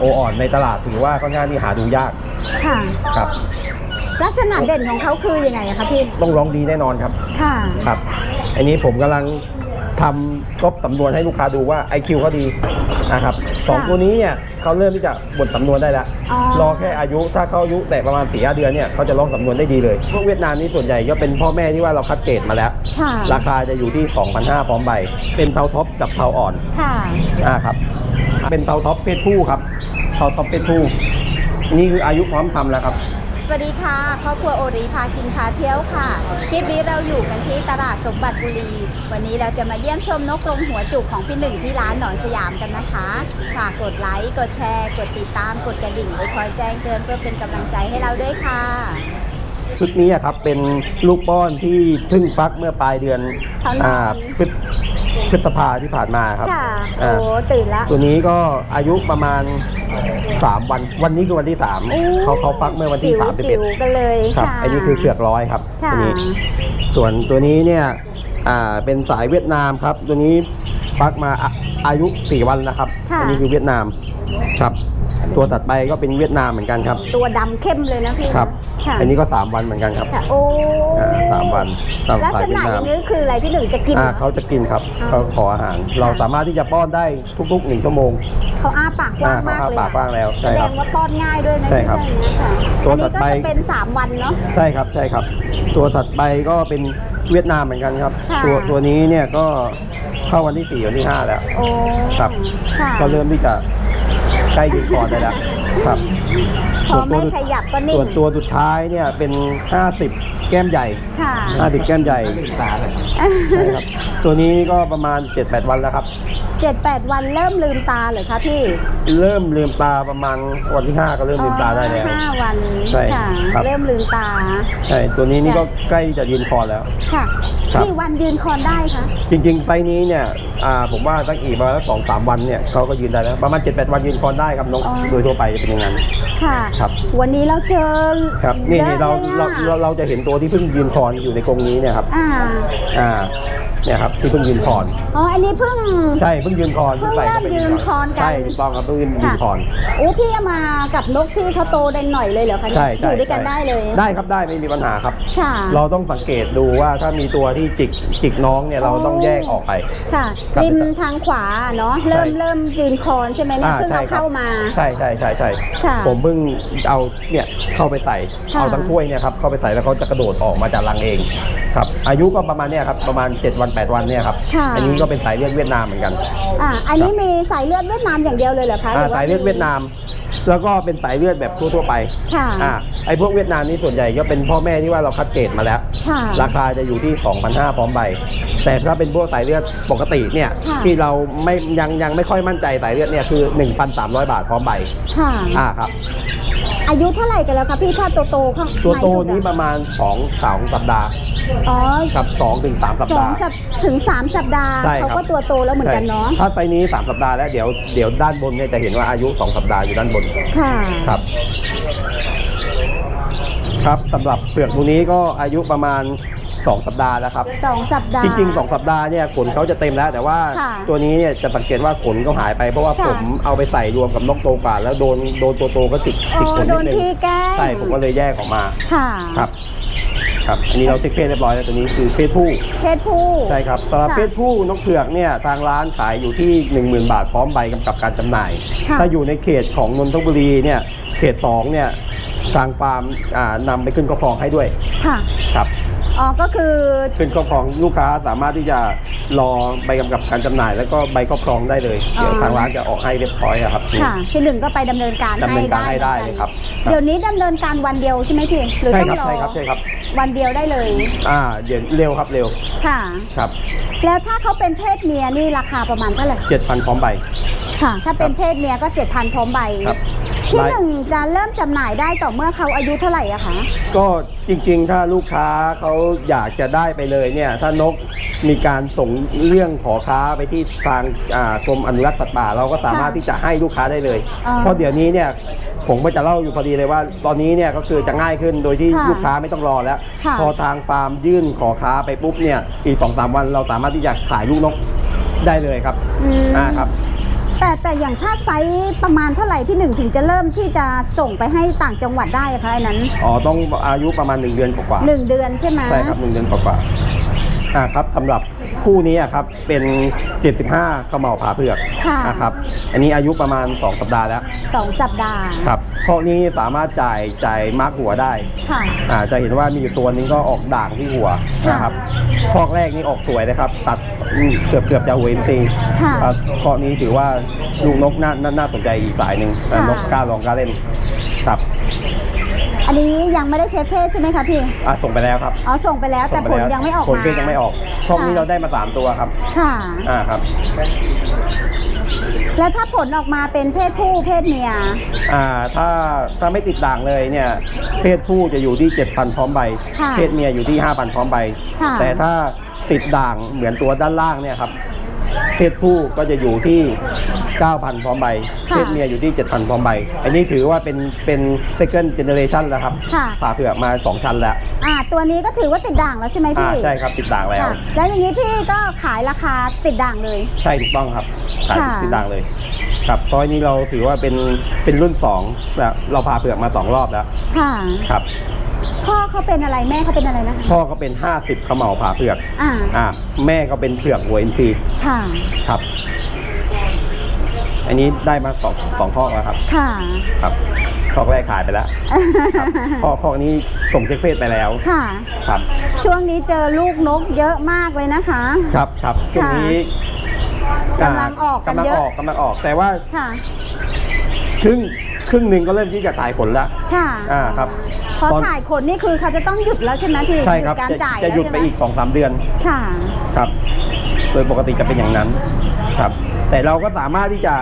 โออ่อนในตลาดถือว่าค่อนข้างที่หาดูยากค่ะ ครับ ลักษณะเด่นของเขาคือยังไงอะคะพี่ ต้องร้องดีแน่นอนครับ ค่ะ ครับ อันนี้ผมกำลังทำกบสำนวนให้ลูกค้าดูว่า IQ เขาดีนะครับสองค่ะตัวนี้เนี่ยเขาเริ่มที่จะบทสำนวนได้แล้ว อ๋อ รอแค่อายุถ้าเขาอายุแต่ประมาณสี่ห้าเดือนเนี่ยเขาจะร้องสำนวนได้ดีเลยพวกเวียดนามนี่ส่วนใหญ่ก็เป็นพ่อแม่ที่ว่าเราคัดเกรดมาแล้ว ค่ะ ราคาจะอยู่ที่2,500พร้อมใบ เป็นเทาท็อปกับเทาอ่อนค่ะ อ่าครับ เป็นเทาท็อปเพศผู้ครับ เทาท็อปเพศผู้นี่คืออายุพร้อมทำแล้วครับ สวัสดีค่ะครอบครัวโอรีพากินพาเที่ยวค่ะคลิปนี้เราอยู่กันที่ตลาดสมบัติบุรี วันนี้เราจะมาเยี่ยมชมนกกรงหัวจุกของพี่หนึ่งที่ร้านหนอนสยามกันนะคะฝากกดไลค์กดแชร์ กดติดตามกดกระดิ่งไว้คอยแจ้งเตือนเพื่อเป็นกำลังใจให้เราด้วยค่ะชุดนี้อะครับเป็นลูกป้อนที่เพิ่งฟักเมื่อปลายเดือนเท่านั้นอ่าพฤษ พฤษภาที่ผ่านมาครับค่ะโอ้อ่าตื่นละ ตัวนี้ก็อายุประมาณ 3 วัน วันนี้คือวันที่ โอ้ 3 เขาเขาฟักเมื่อวันที่จิ๋วจิ๋ว31กันเลยครับค่ะอันนี้คือเผือกร้อยครับค่ะตัวนี้ ส่วนตัวนี้เนี่ยอ่าเป็นสายเวียดนามครับ ตัวนี้ฟักมาอะอายุ 4 วันแล้วครับ ค่ะ อันี้คือเวียดนามครับ ตัวถัดไปก็เป็นเวียดนามเหมือนกันครับ ตัวดำเข้มเลยนะพี่ครับ ค่ะอันนี้ก็ 3 วันเหมือนกันครับค่ะโอ้อ่าสามวันสามลักสายษเวียณะดอนาย่ามงนี้คืออะไรพี่หนึ่งจะกิน อ่าเหรอเขาจะกินครับอ๋อเขาขออาหาร เราสามารถที่จะป้อนได้ทุกๆหนึ่งชั่วโมงเขาอ้าปากกว้างอ่าเขามากอ้าเลยปากกว้างแล้วแสใช่ดครับ งว่าป้อนง่ายด้วยนะใช่ครับที่เรื่องเนี้ยค่ะตัวอันนี้ถัดก็ไป จะเป็น 3 วันเนาะ ใช่ครับใช่ครับ ตัวถัดไปก็เป็นเวียดนามเหมือนกันครับ ค่ะ ตัวตัวนี้เนี่ยก็เข้าวันที่4วันที่5แล้ว โอ้ครับ ค่ะก็เริ่มที่จะ ใกล้ยืนคอได้แล้วครับ พอไม่ขยับก็นิ่ง ส่วนตัวสุดท้ายเนี่ยเป็น 50 แก้มใหญ่ค่ะ50แก้มใหญ่ใช่ครับตัวนี้ก็ประมาณ 7-8 วันแล้วครับ เจ็ดแปดวันเริ่มลืมตาเหรอคะพี่เริ่มลืมตาประมาณวันที่ 5 ก็เริ่มลืมตาได้แล้ว อ๋อห้าวันใช่ค่ะ ครับ เริ่มลืมตา ใช่ตัวนี้นี่ก็ใกล้จะยืนคอแล้ว ค่ะครับ กี่วันยืนคอนได้คะจริง ๆไซส์นี้เนี่ยอ่าผมว่าตั้งอีกประมาณสองสามวันเนี่ยเขาก็ยืนได้แล้วประมาณ 7-8 วันยืนคอนได้ครับนกอ๋อโดยทั่วไปจะเป็นอย่างนั้น ค่ะ ครับ วันนี้เราเจอครับนี่ยอะนี่เราลยเราอะเราเราจะเห็นตัวที่เพิ่งยืนคอนอยู่ในกรงนี้เนี่ยครับอ่าอ่า เนี่ยครับที่เพิ่งยืนคอน อ๋อ อันนี้เพิ่ง ใช่เพิ่งยืนคอนเพิ่งใส่เริ่เข้ามไปยืนคอนกัน ใช่ถูกต้องครับเพิ่งยืนยืนค่ะคอนโอ้พี่เอามากับนกที่เขาโตได้หน่อยเลยเหรอคะเนี่ยใช่อใช่ยู่ด้วยกันใช่ได้เลย ได้ครับได้ไม่มีปัญหาครับค่ะเราต้องสังเกตดูว่าถ้ามีตัวที่จิกจิกน้องเนี่ยเราต้องแยกออกไป ค่ะครับริมทางขวาเนาะเริ่มใช่เริ่มยืนคอนใช่ไหมเนี่ยอ่าเพิ่งใช่เอาครับเข้ามา ใช่ใช่ใช่ใช่ค่ะผมเพิ่งเอาเนี่ยเข้าไปใส่ค่ะเอาทั้งถ้วยเนี่ยครับเข้าไปใส่แล้วเขาจะกระโดดออกมาจากรังเองครับอายุก็ประมาณเนี่ยครับประมาณ 7 วัน8 วันเนี่ยครับ ค่ะ อันี้ก็เป็นสายเลือดเวียดนามเหมือนกันอ่าอันนี้มีสายเลือดเวียดนามอย่างเดียวเลยเหรอคะหอ่ารือว่สายเลือดเวียดนาม แล้วก็เป็นสายเลือดแบบทั่วๆไปค่ะ อ่าไอ้พวกเวียดนามนี่ส่วนใหญ่ก็เป็นพ่อแม่ที่ว่าเราคัดเกรดมาแล้ว ค่ะ ราคาจะอยู่ที่ 2,500พร้อมใบ แต่ถ้าเป็นพวกสายเลือดปกติเนี่ยค่ะ ที่เราไม่ยังยังไม่ค่อยมั่นใจสายเลือดเนี่ยคือ 1,300 บาทพร้อมใบค่ะ อ่าครับ อายุเท่าไหร่กันแล้วคะพี่ถ้าตัวโตข้างตัวโตในสุดอะนี้ประมาณ2 2สัปดาห์อ๋อกับ2ถึง3สัปสอดางห์ สัปถึงสามสัปดาห์ใช่ครับ เขาก็ตัวโตแล้วเหมือนกันเนาะใช่ถ้าไฟล์นี้3สัปดาห์แล้วเดี๋ยวเดี๋ยวด้านบนเนี่ยจะเห็นว่าอายุ2สัปดาห์อยู่ด้านบน ค่ะครับ ครับสำหรับเปลือกตัวนี้ก็อายุประมาณ 2 สัปดาห์แล้วครับ สองสัปดาห์ จริงๆ 2 สัปดาห์เนี่ยขนเขาจะเต็มแล้ว แต่ว่าค่ะตัวนี้เนี่ยจะสังเกตว่าขนเขาหายไปเพราะว่าค่ะ ผมเอาไปใส่รวมกับนกโตกว่าแล้วโดนโดนตัวโตก็ติดอ๋ติดขอนโดนิดนนึงพี่แกล้งใช่ผมก็เลยแยกออกมาค่ะครับครับอันนี้เราเช็คเพศเรียบร้อยแล้วตัวนี้คือเพศผู้ เพศผู้ ใช่ครับสำหรับค่ะเพศผู้นกเผือกเนี่ยทางร้านขายอยู่ที่ 10,000 บาทพร้อมใบกำกับการจำหน่าย ค่ะ ถ้าอยู่ในเขตของนนทบุรีเนี่ยเขต 2 เนี่ยทางฟาร์มอ่านำไปขึ้นครอบครองให้ด้วยค่ะ ครับ อ๋อก็คือขึ้นครอบครองลูกค้าสามารถที่จะรอใบกำกับการจำหน่าย แล้วก็ใบครอบครองได้เลยเดี๋ยวอ๋อทางร้านจะออกให้เรียบร้อยอะครับค่ะพี่หนึ่งก็ไปดำเนินการดำเนิให้นการได้ให้ได้หมือนกันเลยครับเดี๋ยวนี้ดำเนินการวันเดียวใช่ไหมพี่หรือใช่ต้องครับรอใช่ครับใช่ครับวันเดียวได้เลยอ่าเดี๋ยวเร็วครับเร็วค่ะ ครับแล้วถ้าเขาเป็นเพศเมียนี่ราคาประมาณเท่าไหร่7,000พร้อมใบ ค่ะ ถ้าเป็นเพศเมียก็7,000พร้อมใบครับ ที่ได้หนึ่งจะเริ่มจำหน่ายได้ต่อเมื่อเขาอายุเท่าไหร่อะคะก็จริงๆ ถ้าลูกค้าเขาอยากจะได้ไปเลยเนี่ย ถ้านกมีการส่งเรื่องขอค้าไปที่ทางอ่ากรมอนุรักษ์สัตว์ป่า เราก็สามารถค่ะที่จะให้ลูกค้าได้เลยอ๋อเพราะเดี๋ยวนี้เนี่ยผมก็จะเล่าอยู่พอดีเลยว่า ตอนนี้เนี่ยก็คือจะง่ายขึ้นโดยที่ค่ะลูกค้าไม่ต้องรอแล้ว ค่ะพอทางฟาร์มยื่นขอค้าไปปุ๊บเนี่ยอีกสองสามวันเราสามารถที่จะขายลูกนกได้เลยครับอืม อ่าครับ แต่แต่อย่างถ้าไซส์ประมาณเท่าไหร่พี่หนึ่งถึงจะเริ่มที่จะส่งไปให้ต่างจังหวัดได้อะคะอันนั้นอ๋อต้องอายุประมาณ 1 เดือนกว่าหนึ่งเดือนใช่ไหมๆใช่ครับ1เดือนกว่าๆอ่าครับสำหรับ คู่นี้อะครับเป็น 75ขมเหลาผาเผือกค่ะ นะครับอันนี้อายุประมาณ 2 สัปดาห์แล้วสองสัปดาห์ครับข้อนี้สามารถจ่ายจ่ายมาร์กหัวได้ค่ะ อ่าจะเห็นว่ามีอยู่ตัวนึงก็ออกด่างที่หัวค่ะนะครับคอกแรกนี่ออกสวยนะครับ ตัดอืมเกือบเกือบจะหัวอินทรีย์ค่ะ ครับคอกนี้ถือว่าลูกนกน่าน่าน่าสนใจอีกสายหนึ่งค่ะนกกล้าลองกล้าเล่นครับ อันนี้ยังไม่ได้เช็คเพศใช่ไหมคะพี่ อะส่งไปแล้วครับอ๋อส่งไปแล้วแต่ส่ผปลแล้วยังไม่ออกผลมา เพศยังไม่ออกคอกนี้ค่ะ เราได้มาสามตัวครับ ค่ะ อ่าครับ แล้วถ้าผลออกมาเป็นเพศผู้เพศเมีย อ่าถ้าถ้าไม่ติดด่างเลยเนี่ยเพศผู้จะอยู่ที่ 7,000 พร้อมใบ ค่ะเพศเมียอยู่ที่ 5,000 พร้อมใบ ค่ะ แต่ถ้าติดด่างเหมือนตัวด้านล่างเนี่ยครับ เพศผู้ก็จะอยู่ที่ 9,000 พร้อมใบ ค่ะเพศเมียอยู่ที่ 7,000 พร้อมใบ อันนี้ถือว่าเป็นเป็น second generation แล้วครับค่ะ ผ่าเผือกมา 2 ชั้นแล้วอ่าตัวนี้ก็ถือว่าติดด่างแล้วใช่ไหมอ่าพี่ใช่ครับติดด่างแล้ว ค่ะแล้วอย่างนี้พี่ก็ขายราคาติดด่างเลย ใช่ถูกต้องครับขายค่ะ ติดด่างเลย ครับเพราะอันนี้เราถือว่าเป็นเป็นรุ่น2แล้วเราผ่าเผือกมา 2 รอบแล้วค่ะ ครับ พ่อเขาเป็นอะไรแม่เขาเป็นอะไรนะคะ พ่อก็เป็น 50ขมเหลาผ่าเผือกอ่า อ่าแม่ก็เป็นเผือกหัวอินทรีย์ค่ะ ครับ อันนี้ได้มาสองสองข้อแล้วครับ ค่ะ ครับข้อแรกขายไปแล้วครับข้อข้อนี้ส่งเช็คเพศไปแล้ว ค่ะ ครับ ช่วงนี้เจอลูกนกเยอะมากเลยนะคะ ครับครับช่วงนี้กำลังออกกันกำลังเยอะ ออกกำลังออก แต่ว่าค่ะ ครึ่งครึ่งหนึ่งก็เริ่มที่จะถ่ายผลแล้ว ค่ะ อ่าครับ พอตอนถ่ายขนนี่คือเขาจะต้องหยุดแล้วใช่ไหมพี่ใช่ครับหยุดการจะจ่ายจะหยุดแล้วไปใช่หมอีก2อสเดือนค่ะ ครับ โดยปกติจะเป็นอย่างนั้นครับ แต่เราก็สามารถที่จะ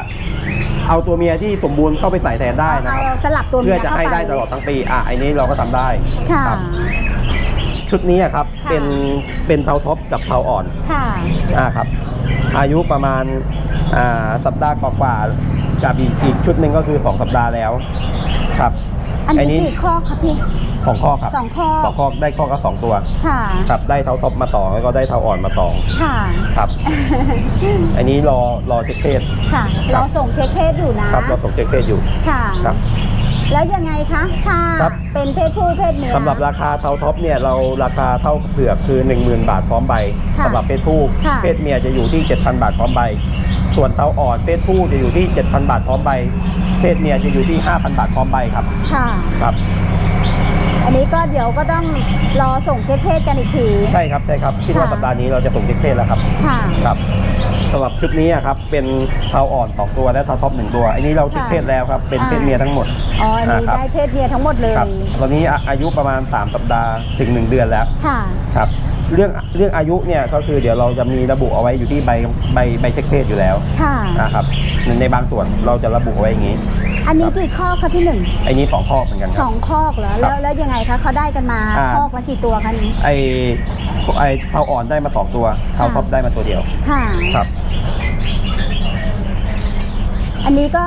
เอาตัวเมียที่สมบูรณ์เข้าไปใส่แทนได้นะครับเอาสลับตัวเมีเพื่อยจะเข้าให้ไปได้ตลอดทั้งปีอะอันนี้เราก็ทำได้ค่ะครับชุดนี้อะครับค่ะ เป็นเป็นเทาท็อปกับเทาอ่อน ค่ะ อ่าครับอายุประมาณอ่าสัปดาห์กว่าๆกับอีกอีกชุดหนึ่งก็คือ 2 สัปดาห์แล้วครับ อันนี้กี่ข้อคะพี่สองข้อครับสองข้อสองข้อได้ข้อก็สองตัว ค่ะครับได้เทาท็อปมาสองแล้วก็ได้เทาอ่อนมาสองค่ะครับ อันนี้รอรอเช็คเพศค่ะครัรบอส่งเช็คเพศอยู่นะครับเราส่งเช็คเพศอยู่ค่ะครับแล้วยังไงคะถ้าครับเป็นเพศผู้เพศเมียสำหรับราคาเทาท็อปเนี่ยเราราคาเท่าเผือกคือ 10,000 บาทพร้อมใบค่ะสำหรับเพศผู้ค่ะเพศเมียจะอยู่ที่ 7,000 บาทพร้อมใบ ส่วนเทาอ่อนเพศผู้จะอยู่ที่ 7,000 บาทพร้อมใบ เพศเมียจะอยู่ที่ 5,000 บาทพร้อมใบครับค่ะ ครับ อันนี้ก็เดี๋ยวก็ต้องรอส่งเช็คเพศกันอีกที ใช่ครับใช่ครับคิดว่าค่ะ สัปดาห์นี้เราจะส่งเช็คเพศแล้วครับ ค่ะ ครับสำหรับชุดนี้อะครับเป็นเทาอ่อนสองตัวและเทาท็อปหนึ่งตัว อันนี้เราเช็คเพศแล้วครับเป็นอ่าเพศเมียทั้งหมด อ๋อ อันนี้ครับ ได้เพศเมียทั้งหมดเลย ครับตอนนี้อาอายุประมาณ 3 สัปดาห์ถึง 1 เดือนแล้วค่ะ ครับ เรื่องเรื่องอายุเนี่ยก็คือเดี๋ยวเราจะมีระบุเอาไว้อยู่ที่ใบใบใบเช็คเพศอยู่แล้วค่ะ นะครับในในบางส่วนเราจะระบุเอาไว้อย่างนี้อันนี้กี่ข้อคะพี่หนึ่งไอ้นี้สองข้อเหมือนกันคสรับ องคอกเหรอแล้วแล้วยังไงคะเขาได้กันมาอ่า คอกละกี่ตัวคะนี้ ไอ้ไอ้เทาอ่อนได้มาสองตัวเทาท็อปได้มาตัวเดียวค่ะ ครับ อันนี้ก็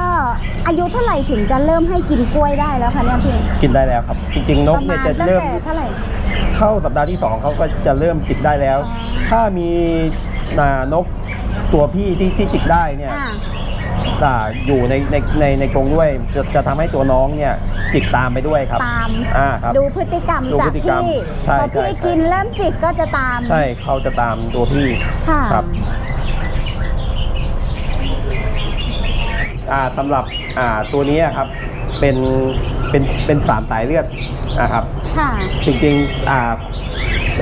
อายุเท่าไหร่ถึงจะเริ่มให้กินกล้วยได้แล้วคะเนี่ยพี่กินได้แล้วครับ จริงๆ นปกระเนี่มายณจะตั้งเริ่ม แต่เท่าไหร่ เข้าสัปดาห์ที่สองเขาก็จะเริ่มจิกได้แล้ว อ๋อ ถ้ามีอ่านกตัวพี่ที่ที่จิกได้เนี่ยอ่า อ่าอยู่ในในในในกรงด้วยจะจะทำให้ตัวน้องเนี่ยจิกตามไปด้วยครับตาม อ่าครับ ดูพฤติกรรมดูจาพกฤติกรรมพี่ใช่พอพี่ใช่ กินเริ่มจิกก็จะตาม ใช่เขาจะตามตัวพี่ค่ะ ครับ อ่า สำหรับอ่าตัวนี้ครับเป็นเป็นเป็นสามสายเลือดนะครับค่ะจริงๆอ่า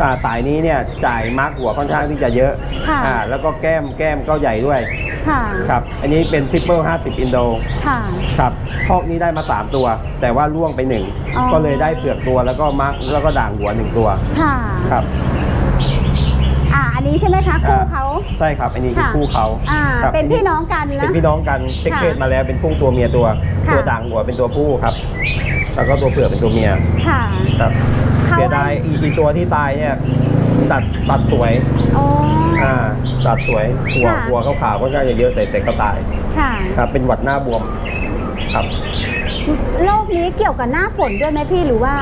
อ่าสายนี้เนี่ยจ่ายมาร์กหัวค่อนข้างที่จะเยอะค่ะอ่าแล้วก็แก้มแก้มก็ใหญ่ด้วยค่ะครับอันนี้เป็นทริปเปิล50อินโดค่ะครับคอกนี้ได้มา 3 ตัว แต่ว่าล่วงไปหนึ่งอ๋อก็เลยได้เปลือกตัวแล้วก็มาร์กแล้วก็ด่างหัวหนึ่งตัวค่ะครับ อ่าอันนี้ใช่ไหมคะคู่เขา ใช่ครับอันนี้คือค่ะ คู่เขาอ่า ครับเป็นพี่น้องกันเป็นะนพี่น้องกันเช็คค่ะเพศมาแล้วเป็นพุ่งตัวเมียตัว ค่ะ ตัวด่างหัวเป็นตัวผู้ครับ แล้วก็ตัวเผือกเป็นตัวเมียค่ะ ครับเขา เสียดายอีอีตัวที่ตายเนี่ยตัดตัดสวยโอ้ อ่าตัดสวยหัวค่ะ หัวขาวๆก็น่าจะเยอะแต่แต่ก็ตายค่ะครับ เป็นหวัดหน้าบวมครับ โรคนี้เกี่ยวกับหน้าฝนด้วยไหมพี่หรือว่า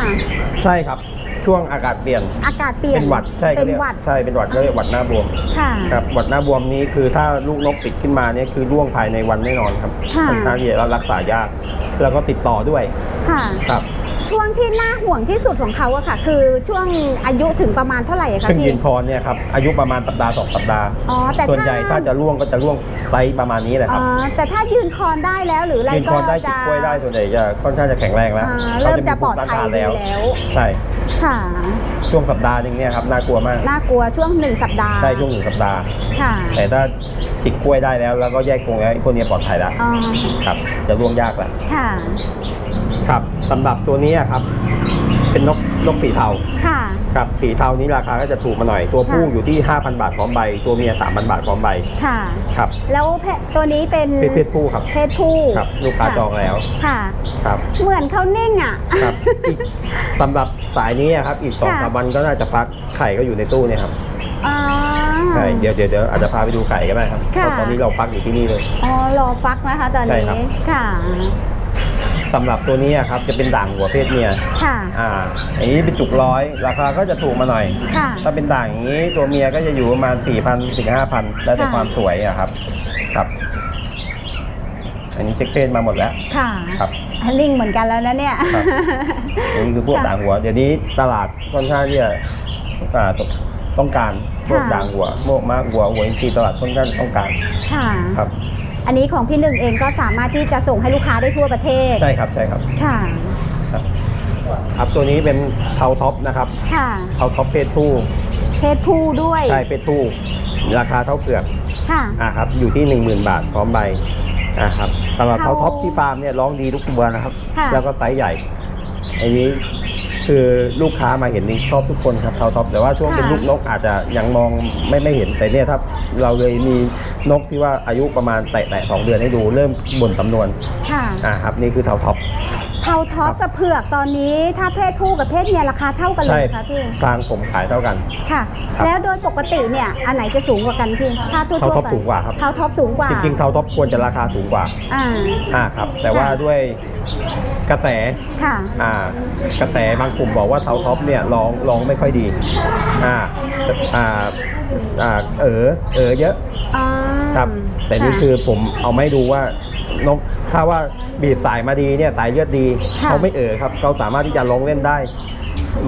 ใช่ครับ ช่วงอากาศเปลี่ยน อากาศเปลี่ยนเป็นหวัดใช่เป็นขารียกหวัดใช่เป็นหวัดก็เรียกหวัดหน้าบวมค่ะครับหวัดหน้าบวมนี้คือถ้าลูกนกติดขึ้นมาเนี่ยคือร่วงภายในวันแน่นอนครับค่ะค่อนข้างที่จะรักษายากแล้วก็ติดต่อด้วยค่ะครับ ช่วงที่น่าห่วงที่สุดของเขาอะค่ะ คือช่วงอายุถึงประมาณเท่าไหร่อะคะขึ้นยืพี่นคอนเนี่ยครับอายุประมาณสัปดาห์สองสัปดาห์ อ๋อแต่ส่วนใหญ่ถ้าจะร่วงก็จะร่วงไซส์ประมาณนี้แหละคอ๋รัอบแต่ถ้ายืนคอนได้แล้วหรืออะไรยืนก็คอนได้จิจะกกล้วยได้ส่วนใหญ่จะค่อนข้างจะแข็งแรงแล้วอ่าขาเริ่มจะภูปลอดต้านภัยทานดีแล้ว ใช่ ค่ะ ช่วงสัปดาห์หนึงเนี่ยครับน่ากลัวมากน่ากลัวช่วงหนึ่งสัปดาห์ใช่ช่วงหนึ่งสัปดาห์ ค่ะแต่ถ้าจิกกล้วยได้แล้ว แล้วก็แยกกรงแล้วไอ้พวกนี้ปลอดภัยแล้วอ๋อครับ จะร่วงยากแล้ว ค่ะ ครับสำหรับตัวนี้อะครับ เป็นนกนกสีเทาค่ะ ครับสีเทานี้ราคาก็จะถูกมาหน่อย ตัวผู้ค่ะ อยู่ที่ 5,000 บาทพร้อมใบ ตัวเมีย 3,000 บาทพร้อมใบค่ะ ครับแล้วเพศตัวนี้เป็นเพศเพศผู้ครับเพศผู้ครับลูกค้าจองแล้วค่ะ ครับ เหมือนเขานิ่งอะ ครับอีกสำหรับสายนี้อะครับ อีกสองค่ะ สามวันก็น่าจะฟักไข่ก็อยู่ในตู้เนี่ยครับอ๋อ ใช่เดี๋ยวเดี๋ยวเดี๋ยวอาจจะพาไปดูไข่ก็ได้ครับค่ะเพราะตอนนี้เราฟักอยู่ที่นี่เลย อ๋อรอฟักนะคะตอนใช่นี้ครับ ค่ะ สำหรับตัวนี้อะครับจะเป็นด่างหัวเพศเมีย ค่ะ อ่าอันนี้เป็นจุกร้อยราคาก็จะถูกมาหน่อย ค่ะ ถ้าเป็นด่างอย่างนี้ตัวเมียก็จะอยู่ประมาณ4,000ถึง5,000 แล้วแต่ค่ะ ความสวยอะครับ ครับ อันนี้เช็คเพศมาหมดแล้ว ค่ะครับนิ่งเหมือนกันแล้วนะเนี่ย ครับ อันนี้คือพวกค่ะด่างหัว เดี๋ยวนี้ตลาดค่อนข้างที่จะอ่าต้องการพวกค่ะ ด่างหัวพวกมากหัวหัวอินทรีย์ตลาดค่อนข้างต้องการค่ะ ครับ อันนี้ของพี่หนึ่งเองก็สามารถที่จะส่งให้ลูกค้าได้ทั่วประเทศ ใช่ครับใช่ครับค่ะ ครับครับตัวนี้เป็นเทาท็อปนะครับค่ะ เทาท็อปเพศผู้เพศผู้ด้วย ใช่เพศผู้ราคาเท่าเปลือกค่ะ อ่าครับอยู่ที่ 10,000 บาทพร้อมใบนะครับสำหรับเขาเทาท็อปที่ฟาร์มเนี่ยร้องดีทุกตัวนะครับ ค่ะ แล้วก็ไซส์ใหญ่อันนี้ คือลูกค้ามาเห็นนี่ชอบทุกคนครับเทาท็อปแต่ว่าช่วงเป็นลูกนกอาจจะยังมองไม่ไม่เห็นแต่เนี่ยถ้าเราเลยมีนกที่ว่าอายุประมาณแตะๆสองเดือนให้ดูเริ่มบ่นสำนวนค่ะอ่าครับนี่คือเทาท็อป เทาท็อปกับเผือกตอนนี้ถ้าเพศผู้กับเพศเมียราคาเท่ากันเลใช่ยคะพี่ทางผมขายเท่ากัน ค่ะ ครับแล้วโดยปกติเนี่ยอันไหนจะสูงกว่ากันพี่ถ้าทั่วๆเทาท็อปไปสูงกว่าครับ เทาท็อปสูงกว่าจริงๆเทาท็อปควรจะราคาสูงกว่า อ่า อ่าครับแต่ว่าค่ะด้วย กระแสค่ะ อ่ากระแสบางกลุ่มบอกว่าเทาท็อปเนี่ยร้องร้องไม่ค่อยดีอ่าอ่าอ่าเออเออเยอะอ๋อครับ แต่นี่ะ คือผมเอาไม่ดูว่านกถ้าว่าบีบสายมาดีเนี่ยสายเลือดดีค่ะ เขาไม่เออครับเขาสามารถที่จะร้องเล่นได้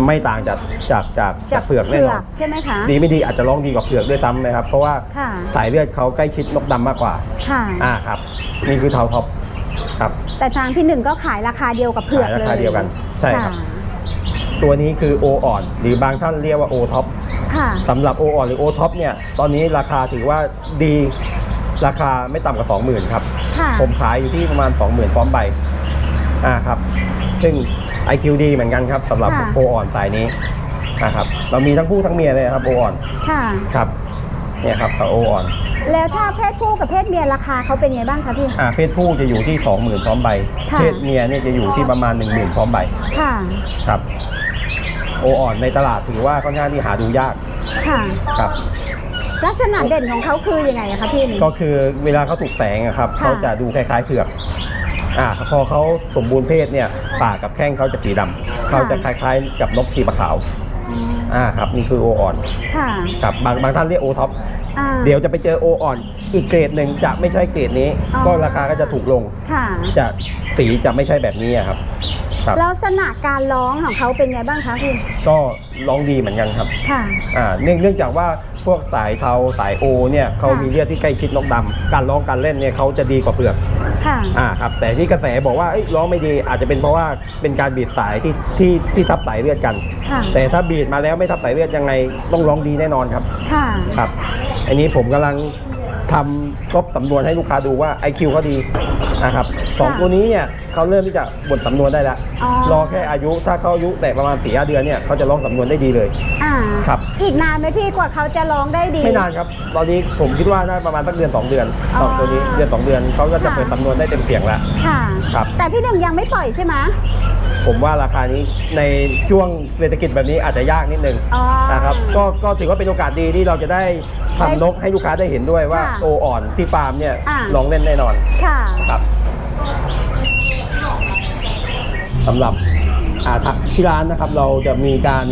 ไม่ต่างจากจากจากจากเผือกแน่นอน ใช่ไหมคะ ดีไม่ดีอาจจะร้องดีกว่าเผือกด้วยซ้ำนะครับ เพราะว่าค่ะ สายเลือดเขาใกล้ชิดนกดำมากกว่า ค่ะ อ่าครับ นี่คือเทาท็อป ครับแต่ทางพี่หนึ่งก็ขายราคาเดียวกับเผือกขายเลยราคาเดียวกัน ใช่ครับะตัวนี้คือโออ่อนหรือบางท่านเรียกว่าโอท็อปค่ะ สำหรับโออ่อนหรือโอท็อปเนี่ยตอนนี้ราคาถือว่าดีราคาไม่ต่ำกว่า 20,000ครับ ค่ะผมขายอยู่ที่ประมาณ 20,000พร้อมใบอ่าครับ ซึ่ง IQ ดีเหมือนกันครับสำหรับค่ะ โออ่อนสายนี้นะครับเรามีทั้งผู้ทั้งเมียเลยนะครับโออ่อนค่ะ ครับเนี่ยครับกับโออ่อน แล้วถ้าเพศผู้กับเพศเมียราคาเขาเป็นไงบ้างคะพี่ อ่าเพศผู้จะอยู่ที่ 20,000พร้อมใบ ค่ะ เพศเมียเนี่ยจะอยู่ที่ประมาณ 10,000พร้อมใบค่ะ ครับโออ่อนในตลาดถือว่าค่อนข้างที่หาดูยากค่ะ ครับ ลักษณะเด่นของเขาคือยังไงอะคะพี่ ก็คือเวลาเขาถูกแสงอะครับค่ะ เขาจะดูคล้ายๆเผือกอ่าพอเขาสมบูรณ์เพศเนี่ยปากกับแข้งเขาจะสีดำเขาจะคล้ายๆกับนกชีปะขาวอ่าครับนี่คือโออ่อนค่ะ ครับบางบางท่านเรียกโอท็อปอ่า เดี๋ยวจะไปเจอโออ่อน อีกเกรดหนึ่งจะไม่ใช่เกรดนี้ อ๋อ ก็ราคาก็จะถูกลงค่ะ จะสีจะไม่ใช่แบบนี้อะครับ ครับ ลักษณะการร้องของเขาเป็นไงบ้างคะพี่ก็ร้องดีเหมือนกันครับค่ะ อ่าเนื่องเนื่องจากว่าพวกสายเทาสายโอเนี่ยเขามีเลือดที่ใกล้ชิดนกดำการร้องการเล่นเนี่ยเขาจะดีกว่าเปลือกค่ะ อ่าครับแต่ที่กระแสบอกว่าเอ้ยร้องไม่ดีอาจจะเป็นเพราะว่าเป็นการบีบสายที่ที่ที่ทับสายเลือดกัน ค่ะ แต่ถ้าบีบมาแล้วไม่ทับสายเลือดยังไงต้องร้องดีแน่นอนครับค่ะ ครับ อันนี้ผมกำลัง ทำครบสำนวนให้ลูกค้าดูว่า IQ เขาดีนะครับสองค่ะตัวนี้เนี่ยเขาเริ่มที่จะบทสำนวนได้แล้วอ๋อ รอแค่อายุถ้าเขาอายุแต่ประมาณสี่ห้าเดือนเนี่ยเขาจะร้องสำนวนได้ดีเลย อ่าครับ อีกนานไหมพี่กว่าเขาจะร้องได้ดี ไม่นานครับ ตอนนี้ผมคิดว่าน่าประมาณสักเดือน 2 เดือนอ๋อสองตัวนี้เดือน2เดือนเขาก็จะค่ะ เปิดสำนวนได้เต็มเสียงแล้ว ค่ะ ครับ แต่พี่หนึ่งยังไม่ปล่อยใช่ไหมผมว่าราคานี้ในช่วงเศรษฐกิจแบบนี้อาจจะยากนิดนึงอ๋อ นะครับก็ก็ถือว่าเป็นโอกาสดีที่เราจะได้ ทำนกให้ลูกค้าได้เห็นด้วยว่าค่ะโออ่อนที่ฟาร์มเนี่ยอ่า ลองเล่นแน่นอนค่ะ ครับสำหรับอ่าทะที่ร้านนะครับ เราจะมีการ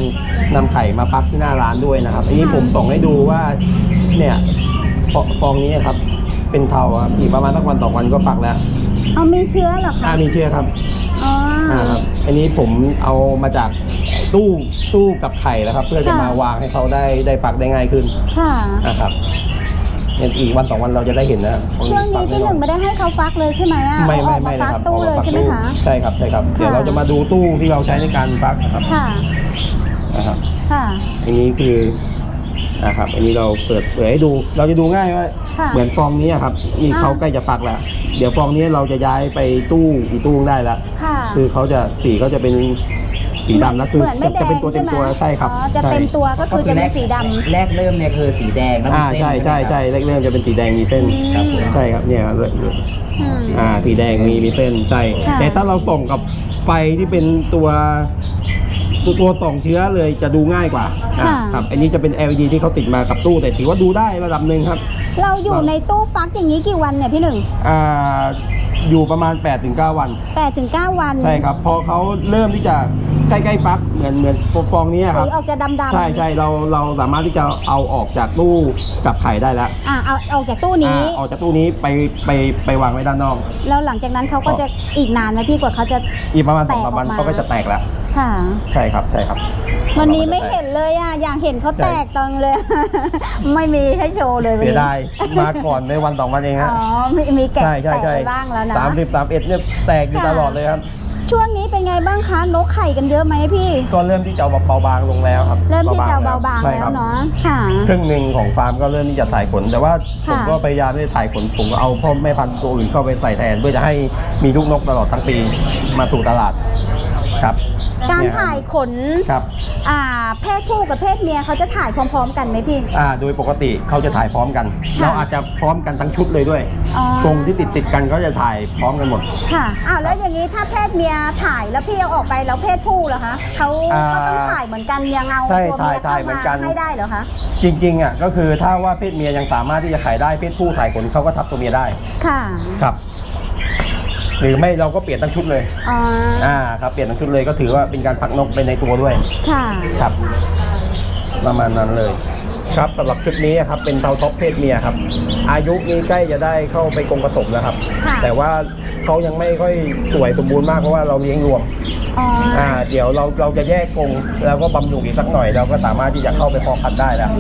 นำไข่มาฟักที่หน้าร้านด้วยนะครับอันนี้ค่ะผมส่งให้ดูว่าเนี่ยฟอฟองนี้ครับเป็นเทาครับอีกประมาณสักวันสองวันก็ฟักแล้วเอามีเชื้อเหรออ่าคะมีเชื่อครับ อ๋อออ่าครับอันนี้ผมเอามาจากตู้ตู้กับไข่แล้วครับ เพื่อจะค่ะ มาวางให้เขาได้ได้ฟักได้ง่ายขึ้นค่ะ นะครับเนี่ยอีกวันสองวันเราจะได้เห็นนะครับช่วงนี้พี่หนึ่งไม่ได้ให้เขาฟักเลยใช่ไหมอะไม่เอาอไม่อกมาไม่ฟันะกครับตู้เลยอาาฟักใช่ไหมคะใช่ครับใช่ครับ เดี๋ยวค่ะ เราจะมาดูตู้ที่เราใช้ในการฟักนะครับค่ะ นะครับ ค่ะ อันนี้คือ นะครับอันนี้เราเปิดเผยให้ดูเราจะดูง่ายว่าค่ะเหมือนฟองนี้ครับนี่อ่า เขาใกล้จะฟักแล้วเดี๋ยวฟองนี้เราจะย้ายไปตู้อีกตู้ได้แล้วค่ะคือเขาจะสีเขาจะเป็นสีดำแล้วคือเหมือนไม่แดจะงเป็นตัวเต็ใช่มไหมตัวใช่ครับอ๋อจะใช่ เต็มตัวก็คือจะมีสีดำ แรกเริ่มเนี่ยคือสีแดงแล้วมีอ่าเส้นใช่ใช่ใช่เริ่มจะเป็นสีแดงมีเส้นครับผม ใช่ครับเนี่ยอืม อ่าสีแดงมีมีเส้นใช่ค่ะแต่ถ้าเราส่งกับไฟที่เป็นตัว ตัวตัวส่องเชื้อเลยจะดูง่ายกว่าอ่าครับ อันนี้จะเป็น LED ที่เขาติดมากับตู้แต่ถือว่าดูได้ระดับหนึ่งครับ เราอยู่ในตู้ฟักอย่างนี้กี่วันเนี่ยพี่หนึ่งอ่าอยู่ประมาณ 8-9 วันแปดถึงเก้าวัน ใช่ครับ พอเขาเริ่มที่จะ ใกล้ๆฟักเหมือนเหมือนฟองนี้คสีรับออกจะดำๆใช่ใช่เราเราสามารถที่จะเอาออกจากตู้กับไข่ได้แล้วอ่าเอาออกจากตู้นี้อ่าออกจากตู้นี้ไปไปไปวางไว้ด้านนอก แล้วหลังจากนั้นเขาก็จะอีกนานไหมพี่กว่าเขาจะอีกประมาณแตสอกงสามวันออกมาเขาก็จะแตกแล้วค่ะใช่ครับใช่ครับวันนี้ไม่เห็นเลยอะอยากเห็นเขาแตกตอนเลย ไม่มีให้โชว์เลยวันเสียนี้ดายมาก่อนในวันสองวันเองฮะอ๋อมีมีแกะใช่ใช่แตกใช่ไปบ้างแล้วนะสามสิบสามเอ็ดเนี่ยแตกอยู่ค่ะตลอดเลยครับ ช่วงนี้เป็นไงบ้างคะนกไข่กันเยอะไหมพี่ ก็เริ่มที่จะเบาบางลงแล้วครับเริ่มที่จะเบาบางใช่แล้ควรับเนาะค่ะครึ่งหนึ่งของฟาร์มก็เริ่มที่จะถ่ายขน แต่ว่าผมค่ะก็พยายามที่จะถ่ายขนผมก็เอาพ่อแม่พันธุ์ตัวอื่นเข้าไปใส่แทน เพื่อจะให้มีลูกนกตลอดทั้งปีมาสู่ตลาด ครับ การเนี่ยถ่ายขนครับอ่าเพศผู้กับเพศเมียเขาจะถ่ายพร้อม ๆ กันไหมพี่ อ่าโดยปกติเขาจะถ่ายพร้อมกัน ค่ะเราอาจจะพร้อมกันทั้งชุดเลยด้วยอ๋อกรงที่ติดติดๆกันเขาจะถ่ายพร้อมกันหมด ค่ะอ้าวแล้วอย่างนี้ถ้าเพศเมียถ่ายแล้วพี่เอาออกไปแล้วเพศผู้เหรอคะเขาอ่าก็ต้องถ่ายเหมือนกันยังเอาใช่ตัวเมียถ่ายเข้าเหมือนมากันให้ได้เหรอคะ จริงๆอะก็คือถ้าว่าเพศเมียยังสามารถที่จะขายได้เพศผู้ถ่ายขนเขาก็ทับตัวเมียได้ค่ะ ครับ หรือไม่เราก็เปลี่ยนทั้งชุดเลยอ๋ออ่าครับเปลี่ยนทั้งชุดเลยก็ถือว่าเป็นการพักนกไปในตัวด้วยค่ะ ครับ ประมาณนั้นเลย ครับสำหรับชุดนี้ครับเป็นเทาท็อปเพศเมียครับ อายุนี้ใกล้จะได้เข้าไปกรงผสมแล้วครับ ค่ะ แต่ว่าเขายังไม่ค่อยสวยสมบูรณ์มากเพราะว่าเราเลี้ยงรวม อ๋ออ่า เดี๋ยวเราเราจะแยกกรงแล้วก็บำรุงอีกสักหน่อยเราก็สามารถที่จะเข้าไปเพาะพันธุ์ได้แล้ว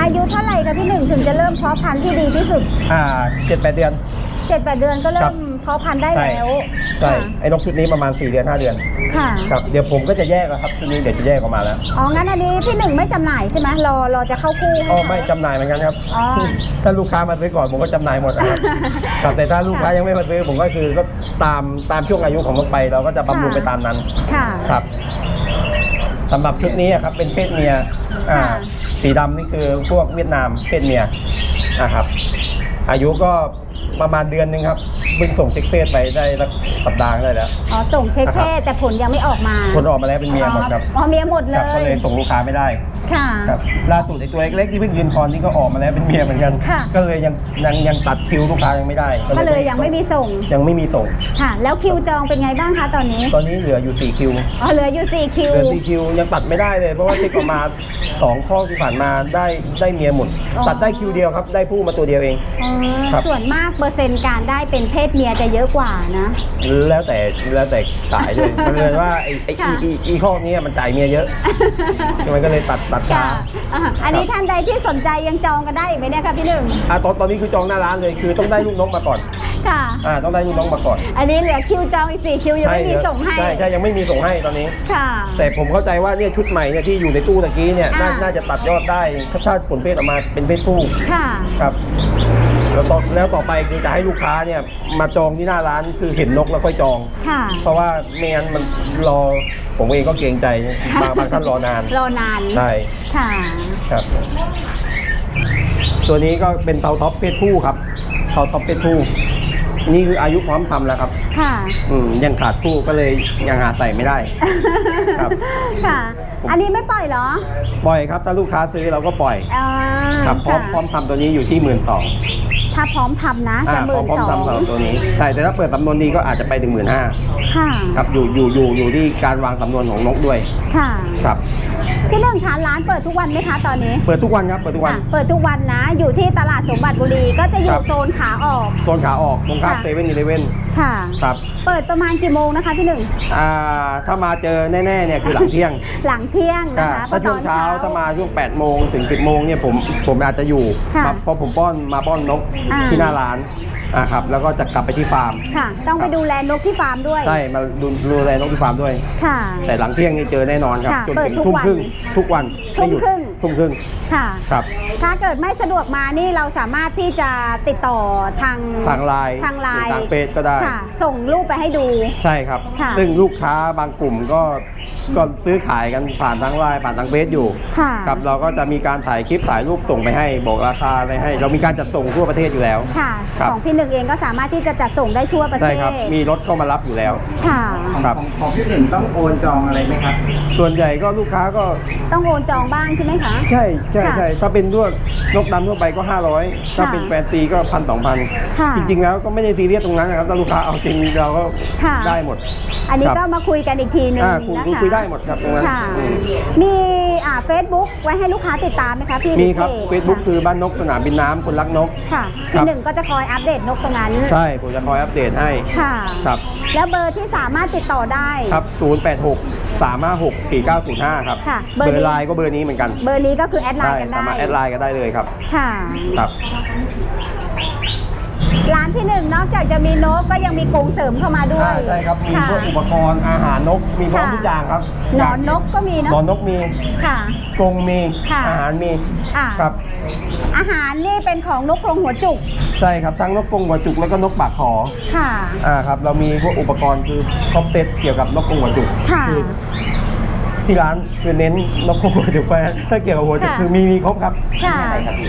อายุเท่าไหร่คะพี่หนึ่งถึงจะเริ่มเพาะพันธุ์ที่ดีที่สุดอ่าเจ็ดแปดเดือน เจ็ดแปดเดือนก็เริ่ครัมบ เพาะพันธุ์ได้ใช่แล้วใช่ค่ะไอ้นกชุดนี้ประมาณ 4 เดือน 5 เดือนค่ะครับเดี๋ยวผมก็จะแยกแล้วครับชุดนี้เดี๋ยวจะแยกออกมาแล้วอ๋องั้นอันนี้พี่หนึ่งไม่จำหน่ายใช่ไหมรอรอจะเข้าคู่อ๋อให้ไม่เขาจำหน่ายเหมือนกันครับ อ๋อ ถ้าลูกค้ามาซื้อก่อนผมก็จำหน่ายหมดนะครับ ครับแต่ถ้าลูกค้ายังไม่มาซื้อผมก็คือก็ตามตามช่วงอายุของมันไป เราก็จะบำรุงไปตามนั้นค่ะ ครับสำหรับชุดนี้อะครับเป็นเพศเมียอ่าค่ะ สีดำนี่คือพวกเวียดนามเพศเมียนะครับอายุก็ประมาณเดือนหนึงครับเพิ่งส่งเช็คเพศไปได้สักสัปดาห์ได้แล้ว อ๋อ ส่งเช็คเพศแต่ผลยังไม่ออกมาผลออกมาแล้วเป็นเมียหมดครับอ๋อเมียหมดเลครับก็เลย ยส่งลูกค้าไม่ได้ค่ะ ครับล่าสุดไอ้ตัวเล็กๆที่เพิ่งยืนคอนนี่ก็ออกมาแล้วเป็นเมียเหมือนกัน ค่ะ ก็เลยยังยังยังตัดคิวลูกค้ายังไม่ได้ก็เลยยังไม่มีส่ง ยังไม่มีส่ง ค่ะ แล้วคิวจองเป็นไงบ้างคะตอนนี้ ตอนนี้เหลืออยู่4คิว อ๋อ เหลืออยู่สี่คิวเหลือ4คิวยังตัดไม่ได้เลย เพราะว่าที่ประมาณสองข้อที่ผ่านมาได้ได้เมียหมด อ๋อ ตัดได้คิวเดียวครับ ได้ผู้มาตัวเดียวเอง อ๋อ ครับ ส่วนมากเปอร์เซ็นต์การได้เป็นเพศเมียจะเยอะกว่านะ แล้วแต่แล้วแต่สายเลยมันเลยว่าไอ้ไอ้ค่ะอีอีอีข้อนี้มันจ่ายเมียเยอะมันก็เลยตัดตัดช้า ค่ะอะอันนี้ท่านใดที่สนใจยังจองกันได้อีกไหมเนี่ยคะพี่หนึ่งอะตอนตอนนี้คือจองหน้าร้านเลยคือต้องได้ลูกนกมาก่อนค่ะ อ่าต้องได้ลูกนกมาก่อนอันนี้เหลือคิวจองอีกสี่คิวยังไม่มีส่งให้ใช่ใช่ยังไม่มีส่งให้ตอนนี้ ค่ะ แต่ผมเข้าใจว่าเนี่ยชุดใหม่เนี่ยที่อยู่ในตู้ตะกี้เนี่ยน่าอ่า น่าจะตัดยอดได้ถ้าถ้าผลเพศออกมาเป็นเพศผู้ค่ะ ครับ แล้วต่อแล้วต่อไปคือจะให้ลูกค้าเนี่ยมาจองที่หน้าร้านคือเห็นนกแล้วค่อยจอง ค่ะ เพราะว่าไม่งั้นมันรอผมเองก็เกรงใจบางบางท่านรอนานรอนานใช่ค่ะ ครับ ตัวนี้ก็เป็นเตาท็อปเพศผู้ครับเตาท็อปเพศผู้นี่คืออายุพร้อมทำแล้วครับ ค่ะ อืมยังขาดผู้ก็เลยยังหาใส่ไม่ได้ ครับ ค่ะ อันนี้ไม่ปล่อยเหรอ ปล่อยครับ ถ้าลูกค้าซื้อเราก็ปล่อยอ่าครับพร้อมค่ะพร้อมทำตัวนี้อยู่ที่หมื่นสอง ถ้าพร้อมทำนะจะอ่าหมื่นพร้อมสองทำสำหรับตัวนี้ใช่แต่ถ้าเปิดสำนวนดีก็อาจจะไปถึงหมื่นห้าค่ะครับอยู่อยู่อยู่อยู่ที่การวางสำนวนของนกด้วย ค่ะครับ พี่หนึ่งคะร้านเปิดทุกวันไหมคะตอนนี้ เปิดทุกวันครับ เปิดทุกวันค่ะเปิดทุกวันนะ อยู่ที่ตลาดสมบัติบุรีก็จะอคยู่รับ โซนขาออก โซนขาออกตรงข้ามค่ะ เซเว่นอีเลเว่นค่ะ ครับเปิดประมาณกี่โมงนะคะพี่หนึ่ง อ่าถ้ามาเจอแน่ๆเนี่ยคือหลังเที่ยงหลังเที่ยงอ่านะคะถ้าช่วงเช้าถ้ามาช่วง8โมงถึง 10โมงเนี่ยผมผมอาจจะอยู่ค่ะครับเพราะผมป้อนมาป้อนนกอ่า ที่หน้าร้าน อ่าครับแล้วก็จะกลับไปที่ฟาร์ม ค่ะ ต้องไปดูแลนกที่ฟาร์มด้วย ใช่มาดูดูแลนกที่ฟาร์มด้วย ค่ะ แต่หลังเที่ยงนี่เจอแน่นอนครับค่ะจนเปิดถึงทุกทุ่มวัน ครึ่งทุกวันไม่หยุดทุ่มครึ่ง ทุ่มครึ่งค่ะครับ ถ้าเกิดไม่สะดวกมานี่เราสามารถที่จะติดต่อทางทางไลน์ทางไลน์หรือทางเฟซก็ได้ค่ะ ส่งรูปไปให้ดู ใช่ครับค่ะซึ่งลูกค้าบางกลุ่มก็ก็ซื้อขายกันผ่านทางไลน์ผ่านทางเฟซอยู่ค่ะครับเราก็จะมีการถ่ายคลิปถ่ายรูปส่งไปให้บอกราคาอะไรให้ เรามีการจัดส่งทั่วประเทศอยู่แล้วค่ะครับของพี่หนึ่งเองก็สามารถที่จะจัดส่งได้ทั่วประใช่เทศครับมีรถเข้ามารับอยู่แล้วค่ะครับของพี่หนึ่งต้องโอนจองอะไรไหมครับส่วนใหญ่ก็ลูกค้าก็ต้องโอนจองบ้างใช่ไหมคะใช่ใช่ค่ะใช่ถ้าเป็นด้วยนกดำทั่วไปก็ 500 ถ้าเป็นแฟนซีก็พันสองพันค่ะจริง ๆ แล้วก็ไม่ได้ซีเรียสตรงนั้นนะครับถ้าลูกค้าเอาจริงเราก็ค่ะ ได้หมดอันนี้ครับก็มาคุยกันอีกทีหนึงอ่าคุยนะคะคุยได้หมดครับตรงนั้นค่ะ อืมมีอ่าเฟซบุ๊กไว้ให้ลูกค้าติดตามไหมคะพี่มีครับหอเฟซบุ๊กคือบ้านนกสนามบินน้ำคนรักนก ค่ะครัพี่บ หนึ่งก็จะคอยอัปเดตนกตรงนั้นใช่ผมจะคอยอัปเดตให้ ค่ะ ครับ แล้วเบอร์ที่สามารถติดต่อได้ ครับ 086 356 4905 ครับ ค่ะเบเบออร์นี้ ร์ไลน์ก็เบอร์นี้เหมือนกัน เบอร์นี้ก็คือแอดไลใช่น์กันสาได้มารถแอดไลน์กันได้เลยครับ ค่ะ ครับ ร้านพี่หนึ่งนอกจากจะมีนกก็ยังมีกรงเสริมเข้ามาด้วย ใช่ครับ มีค่ะพวกอุปกรณ์อาหารนก มีพร้อมค่ะทุกอย่างครับหนอนนกก็มีเนอะหนอนนกมี ค่ะกรงมีค่ะอาหารมีอ่าครับ อาหารนี่เป็นของนกกรงหัวจุก ใช่ครับ ทั้งนกกรงหัวจุกแล้วก็นกปากขอ ค่ะ อ่าครับ เรามีพวกอุปกรณ์คือครบเซตเกี่ยวกับนกกรงหัวจุก ค่ะอ ที่ร้านคือเน้นนกกรงหัวจุกไปถ้าเกี่ยวกับหัวจุกค่ะ คือมีมีครบครับค่ะ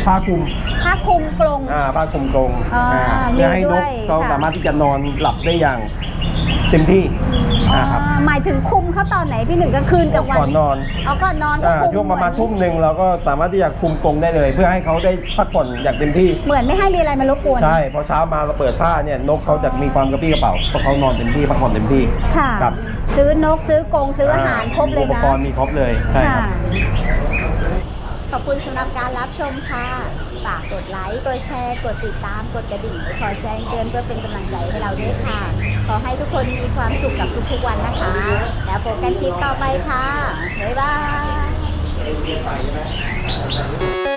ผ้าคลุมผ้าคลุมกรง อ่าผ้าคลุมกรงอ่าอ่าเพื่อให้มีนด้กวยเขาค่ะ สามารถที่จะนอนหลับได้อย่าง เต็มที่อ่าครับอ่าหมายถึงคุมเขาตอนไหนพี่หนึ่งกลางคืนกลางวันก่อนนอนเอาก่อนนอนก็อ่าคุมช่วงประมาณเหอนทุ่มหนึ่งเราก็สามารถที่จะคุมกรงได้เลย เพื่อให้เขาได้พักผ่อนอย่างเต็มที่ เหมือนไม่ให้มีอะไรมารบกวน ใช่พอเช้ามาเราเปิดผ้าเนี่ยนกเขาจะมีความกระปรี้กระเป๋าเพราะเขานอนเต็มที่พักผ่อนเต็มที่ ค่ะ ครับ ซื้อนกซื้อกรงซื้ออาหารครบเลยอุปนะกรณ์มีครบเลยใช่ครับค่ะขอบคุณสำหรับการรับชมค่ะ ฝากกดไลค์ กดแชร์ กดติดตาม กดกระดิ่งคอยแจ้งเตือนเพื่อเป็นกำลังใจให้เราด้วยค่ะ ขอให้ทุกคนมีความสุขกับทุกๆวันนะคะ แล้วพบกันคลิปต่อไปค่ะ บ๊ายบาย